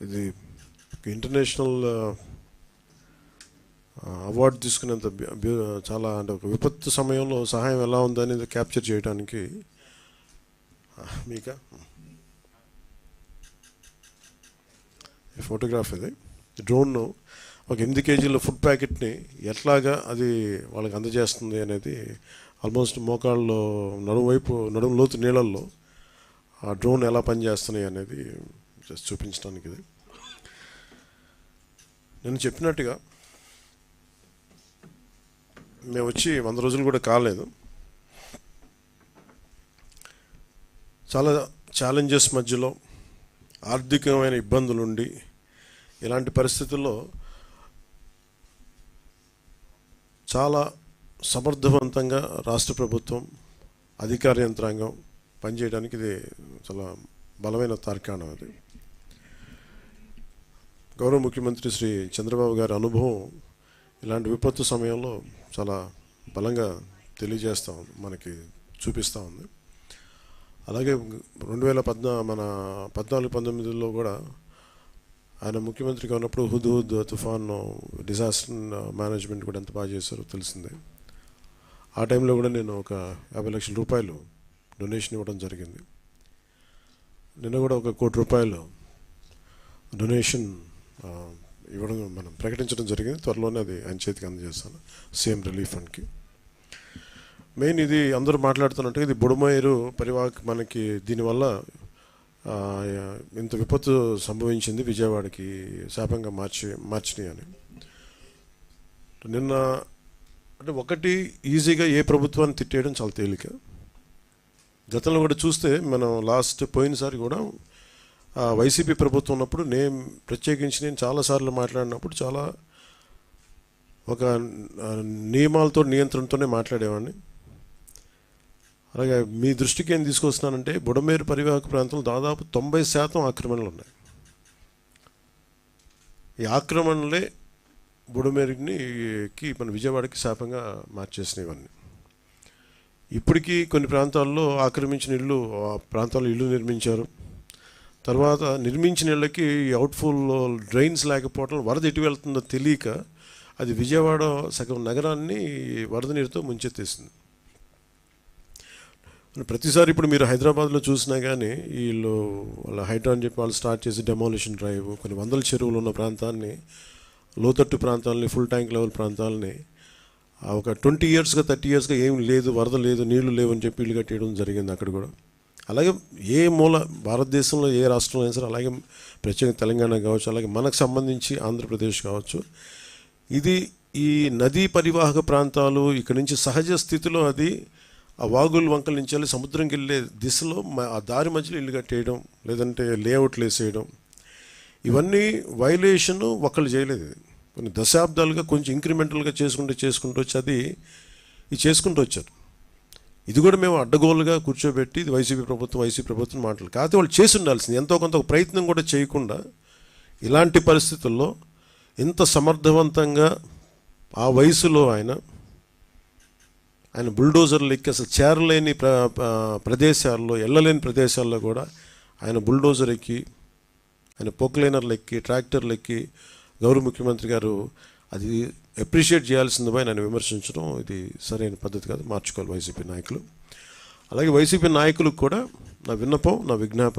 ఇది international award తీసుకునేంత చాలా అంటే ఒక విపత్తు సమయంలో సహాయం ఎలా ఉందనేది క్యాప్చర్ చేయడానికి మీక? ఫోటోగ్రాఫ్ ఇది. డ్రోన్ ఒక ఎనిమిది కేజీల ఫుడ్ ప్యాకెట్ని ఎట్లాగా అది వాళ్ళకి అందజేస్తుంది అనేది ఆల్మోస్ట్ మోకాళ్ళలో నడుము వైపు నడుము లోతు నీళ్ళల్లో ఆ డ్రోన్ ఎలా పనిచేస్తున్నాయి అనేది జస్ట్ చూపించడానికి ఇది. నేను చెప్పినట్టుగా మేము వచ్చి వంద రోజులు కూడా కాలేదు. చాలా ఛాలెంజెస్ మధ్యలో ఆర్థికమైన ఇబ్బందులు ఉండి ఇలాంటి పరిస్థితుల్లో చాలా సమర్థవంతంగా రాష్ట్ర ప్రభుత్వం అధికార యంత్రాంగం పనిచేయడానికి ఇది చాలా బలమైన తార్కాణం అది. గౌరవ ముఖ్యమంత్రి శ్రీ చంద్రబాబు గారి అనుభవం ఇలాంటి విపత్తు సమయంలో చాలా బలంగా తెలియజేస్తూ ఉంది మనకి చూపిస్తూ ఉంది. అలాగే రెండు వేల పద్నా మన పద్నాలుగు పంతొమ్మిదిలో కూడా ఆయన ముఖ్యమంత్రిగా ఉన్నప్పుడు హుదూద్ తుఫాన్ డిజాస్టర్ మేనేజ్మెంట్ కూడా ఎంత బాగా చేశారో తెలిసిందే. ఆ టైంలో కూడా నేను ఒక యాభై లక్షల రూపాయలు డొనేషన్ ఇవ్వడం జరిగింది. నిన్న కూడా ఒక కోటి రూపాయలు డొనేషన్ ఇవ్వడం మనం ప్రకటించడం జరిగింది. త్వరలోనే అది ఆయన చేతికి అందజేస్తాను. సీఎం రిలీఫ్ ఫండ్కి. మెయిన్ ఇది అందరూ మాట్లాడుతున్నట్టు ఇది బుడమేరు పరివాహక మనకి దీనివల్ల ఇంత విపత్తు సంభవించింది విజయవాడకి శాపంగా మార్చి మార్చినాయి అని. నిన్న అంటే ఒకటి ఈజీగా ఏ ప్రభుత్వాన్ని తిట్టేయడం చాలా తేలిక. గతంలో కూడా చూస్తే మనం లాస్ట్ పోయినసారి కూడా వైసీపీ ప్రభుత్వం ఉన్నప్పుడు నేను ప్రత్యేకించి నేను చాలాసార్లు మాట్లాడినప్పుడు చాలా ఒక నియమాలతో నియంత్రణతోనే మాట్లాడేవాడిని. అలాగే మీ దృష్టికి ఏం తీసుకొస్తున్నానంటే బుడమేరు పరివాహక ప్రాంతంలో దాదాపు తొంభై శాతం ఆక్రమణలు ఉన్నాయి. ఈ ఆక్రమణలే బుడమేరుకి మన విజయవాడకి శాపంగా మార్చేసినవన్నీ. ఇప్పటికీ కొన్ని ప్రాంతాల్లో ఆక్రమించిన ఇళ్ళు ఆ ప్రాంతాల్లో ఇల్లు నిర్మించారు. తర్వాత నిర్మించిన ఇళ్ళకి అవుట్ఫుల్ డ్రైన్స్ లేకపోవడం వరద ఎటు వెళ్తుందో తెలియక అది విజయవాడ సగం నగరాన్ని వరద నీరుతో ముంచెత్తేసింది. ప్రతిసారి ఇప్పుడు మీరు హైదరాబాద్లో చూసినా కానీ వీళ్ళు వాళ్ళ హైడ్రా అని చెప్పి వాళ్ళు స్టార్ట్ చేసి డెమాలిషన్ డ్రైవ్ కొన్ని వందల చెరువులు ఉన్న ప్రాంతాన్ని లోతట్టు ప్రాంతాలని ఫుల్ ట్యాంక్ లెవెల్ ప్రాంతాలని ఆ ఒక ట్వంటీ ఇయర్స్గా థర్టీ ఇయర్స్గా ఏం లేదు వరద లేదు నీళ్ళు లేవు అని చెప్పి ఇల్లు కట్టేయడం జరిగింది అక్కడ కూడా. అలాగే ఏ మూల భారతదేశంలో ఏ రాష్ట్రంలో అయినా సరే అలాగే ప్రత్యేక తెలంగాణ కావచ్చు అలాగే మనకు సంబంధించి ఆంధ్రప్రదేశ్ కావచ్చు ఇది ఈ నదీ పరివాహక ప్రాంతాలు ఇక్కడ నుంచి సహజ స్థితిలో అది ఆ వాగుల వంకల నుంచి వెళ్ళి సముద్రంకి వెళ్ళే దిశలో మ- ఆ దారి మధ్యలో ఇల్లు కట్టేయడం లేదంటే లేఅవుట్లు వేసేయడం ఇవన్నీ వైలేషన్ ఒకళ్ళు చేయలేదు. కొన్ని దశాబ్దాలుగా కొంచెం ఇంక్రిమెంటల్గా చేసుకుంటూ చేసుకుంటూ వచ్చి అది ఇది చేసుకుంటూ వచ్చారు. ఇది కూడా మేము అడ్డగోలుగా కూర్చోబెట్టి ఇది వైసీపీ ప్రభుత్వం వైసీపీ ప్రభుత్వం మాటలు. కాకపోతే వాళ్ళు చేసి ఉండాల్సింది. ఎంతో కొంత ఒక ప్రయత్నం కూడా చేయకుండా ఇలాంటి పరిస్థితుల్లో ఇంత సమర్థవంతంగా ఆ వయసులో ఆయన ఆయన బుల్డోజర్లు ఎక్కి అసలు చేరలేని ప్ర ప్ర- ప్రదేశాల్లో వెళ్ళలేని ప్రదేశాల్లో కూడా ఆయన బుల్డోజర్ ఎక్కి ఆయన పోక్లైనర్లు ఎక్కి ట్రాక్టర్లు ఎక్కి గౌరవ ముఖ్యమంత్రి గారు అది అప్రిషియేట్ చేయాల్సిందిపై నన్ను విమర్శించడం ఇది సరైన పద్ధతి కాదు. మార్చుకోవాలి వైసీపీ నాయకులు. అలాగే వైసీపీ నాయకులకు కూడా నా విన్నపం నా విజ్ఞాపన